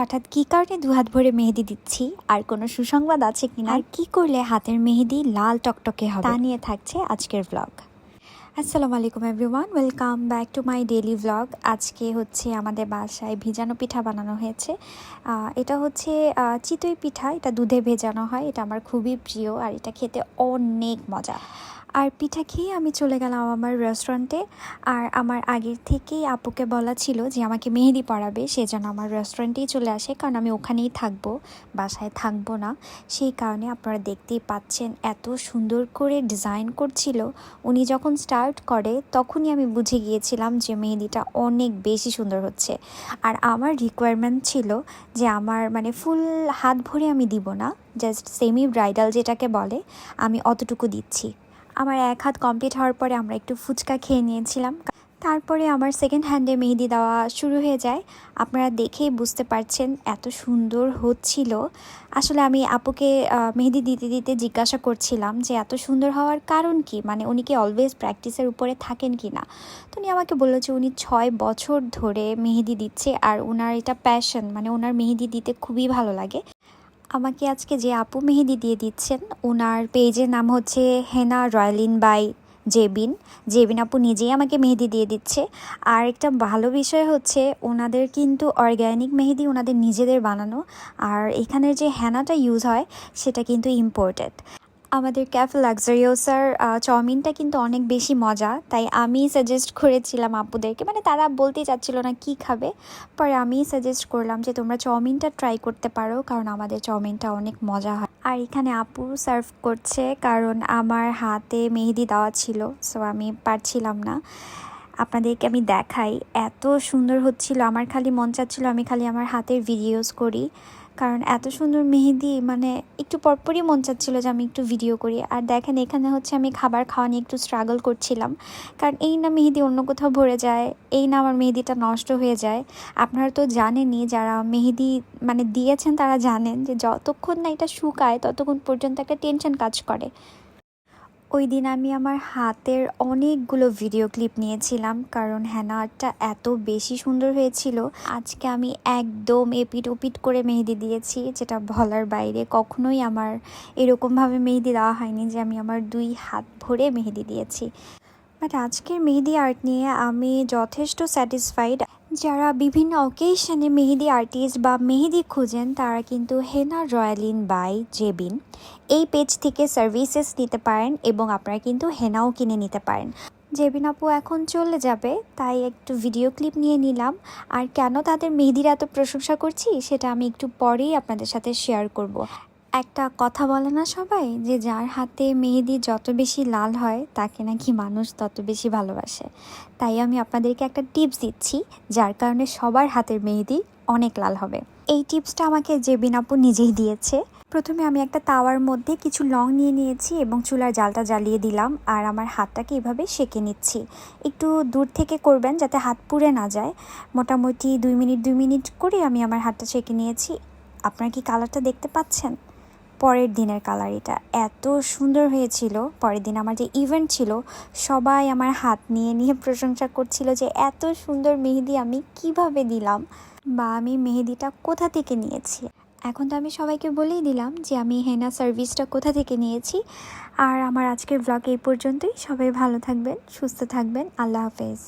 হঠাৎ কি কারণে দু হাত ভরে মেহেদি দিচ্ছি? আর কোনো সুসংবাদ আছে কিনা? আর কি করলে হাতের মেহেদি লাল টকটকে হবে? তা নিয়ে থাকছে আজকের ব্লগ আসসালামু আলাইকুম everyone welcome back to my daily blog আজকে হচ্ছে আমাদের বাসায় ভিজানো পিঠা বানানো হয়েছে। এটা হচ্ছে চিতই পিঠা। এটা দুধে ভেজানো হয়। এটা আমার খুবই প্রিয় আর এটা খেতে অনেক মজা। আর পিঠা খেয়ে আমি চলে গেলাম আমার রেস্টুরেন্টে আর আমার আগের থেকেই আপুকে বলা ছিল যে, আমাকে মেহেদি পরাবে সে যেন আমার রেস্টুরেন্টেই চলে আসে, কারণ আমি ওখানেই থাকব, বাসায় থাকব না। সেই কারণে আপনারা দেখতেই পাচ্ছেন এত সুন্দর করে ডিজাইন করছিল। উনি যখন স্টার্ট করে, তখনই আমি বুঝে গিয়েছিলাম যে, মেহেদিটা অনেক বেশি সুন্দর হচ্ছে। আর আমার রিকোয়ারমেন্ট ছিল যে, আমার মানে ফুল হাত ভরে আমি দিব না জাস্ট সেমি ব্রাইডাল যেটাকে বলে, আমি অতটুকু দিচ্ছি। আমার এক হাত কমপ্লিট হওয়ার পরে আমরা একটু ফুচকা খেয়ে নিয়েছিলাম। তারপরে আমার সেকেন্ড হ্যান্ডে মেহেদি দেওয়া শুরু হয়ে যায়। আপনারা দেখেই বুঝতে পারছেন এত সুন্দর হচ্ছিল। আসলে আমি আপুকে মেহেদি দিতে দিতে জিজ্ঞাসা করছিলাম যে এত সুন্দর হওয়ার কারণ কি? মানে উনি কি অলওয়েজ প্র্যাকটিসের উপরে থাকেন কি না? তো উনি আমাকে বলল যে উনি ছয় বছর ধরে মেহেদি দিচ্ছে আর ওনার এটা প্যাশন মানে ওনার মেহেদি দিতে খুবই ভালো লাগে। আমাকে আজকে যে আপু মেহেদি দিয়ে দিচ্ছেন ওনার পেজের নাম হচ্ছে হেনা রয়লিন বাই জেবিন। জেবিন আপু নিজেই আমাকে মেহেদি দিয়ে দিচ্ছে। আর একটা ভালো বিষয় হচ্ছে ওনাদের কিন্তু অর্গ্যানিক মেহেদি ওনাদের নিজেদের বানানো। আর এখানের যে হেনাটা ইউজ হয়, সেটা কিন্তু ইম্পোর্টেড আমাদের ক্যাফে লাক্সারিওসার চাউমিনটা কিন্তু অনেক বেশি মজা। তাই আমি সাজেস্ট করেছিলাম আপুদেরকে। মানে তারা বলতে চাচ্ছিল না কি খাবে। পরে আমি সাজেস্ট করলাম যে, তোমরা চাউমিনটা ট্রাই করতে পারো, কারণ আমাদের চাউমিনটা অনেক মজা হয়। আর এখানে আপু সার্ভ করছে, কারণ আমার হাতে মেহেদি দেওয়া ছিল সো আমি পারছিলাম না। আপনাদেরকে আমি দেখাই। এত সুন্দর হচ্ছিল, আমার খালি মন চাচ্ছিল আমি খালি আমার হাতের ভিডিওস করি। কারণ এত সুন্দর মেহেদি মানে একটু পরপরই মন চাচ্ছিল যে আমি একটু ভিডিও করি। আর দেখেন, এখানে হচ্ছে আমি খাবার খাওয়া নিয়ে একটু স্ট্রাগল করছিলাম। কারণ এই না মেহেদি অন্য কোথাও ভরে যায়, এই না আমার মেহেদিটা নষ্ট হয়ে যায়। আপনারা তো জানেনই, যারা মেহেদি মানে দিয়েছেন তারা জানেন যে যতক্ষণ না এটা শুকায়, ততক্ষণ পর্যন্ত একটা টেনশন কাজ করে। ওই দিন আমি আমার হাতের অনেকগুলো ভিডিও ক্লিপ নিয়েছিলাম, কারণ হ্যানারটা এত বেশি সুন্দর হয়েছিল। আজকে আমি একদম এপিট ওপিট করে মেহেদি দিয়েছি, যেটা বলার বাইরে কখনোই আমার এরকমভাবে মেহেদি দেওয়া হয়নি যে আমি আমার দুই হাত ভরে মেহেদি দিয়েছি। বাট আজকের মেহেদি আর্ট নিয়ে আমি যথেষ্ট স্যাটিসফাইড যারা বিভিন্ন অকেশনে মেহেদি আর্টিস্ট বা মেহেদি খুঁজেন, তারা কিন্তু হেনা রয়্যালিন বাই জেবিন এই পেজ থেকে সার্ভিসেস নিতে পারেন এবং আপনারা কিন্তু হেনাও কিনে নিতে পারেন জেবিন আপু এখন চলে যাবে, তাই একটু ভিডিও ক্লিপ নিয়ে নিলাম আর কেন তাদের মেহেদির এত প্রশংসা করছি, সেটা আমি একটু পরেই আপনাদের সাথে শেয়ার করব। একটা কথা বলে না সবাই যে যার হাতে মেহেদি যত বেশি লাল হয়, তাকে নাকি মানুষ তত বেশি ভালোবাসে। তাই আমি আপনাদেরকে একটা টিপস দিচ্ছি, যার কারণে সবার হাতের মেহেদি অনেক লাল হবে। এই টিপসটা আমাকে জেবিন আপু নিজেই দিয়েছে। প্রথমে আমি একটা তাওয়ার মধ্যে কিছু লং নিয়ে নিয়েছি এবং চুলার জালটা জ্বালিয়ে দিলাম আর আমার হাতটাকে এভাবে সেঁকে নিচ্ছি। একটু দূর থেকে করবেন যাতে হাত পুড়ে না যায়। মোটামুটি দুই মিনিট দুই মিনিট করে আমি আমার হাতটা সেঁকে নিয়েছি। আপনারা কি কালারটা দেখতে পাচ্ছেন? পরের দিনের কালার এটা এত সুন্দর হয়েছিল। পরের দিন আমার যে ইভেন্ট ছিল, সবাই আমার হাত নিয়ে নিয়ে প্রশংসা করছিল যে এত সুন্দর মেহেদি আমি কীভাবে দিলাম বা আমি মেহেদিটা কোথা থেকে নিয়েছি। এখন তো আমি সবাইকে বলেই দিলাম যে আমি হেনা সার্ভিসটা কোথা থেকে নিয়েছি। আর আমার আজকের ব্লগ এই পর্যন্তই। সবাই ভালো থাকবেন, সুস্থ থাকবেন। আল্লাহ হাফেজ।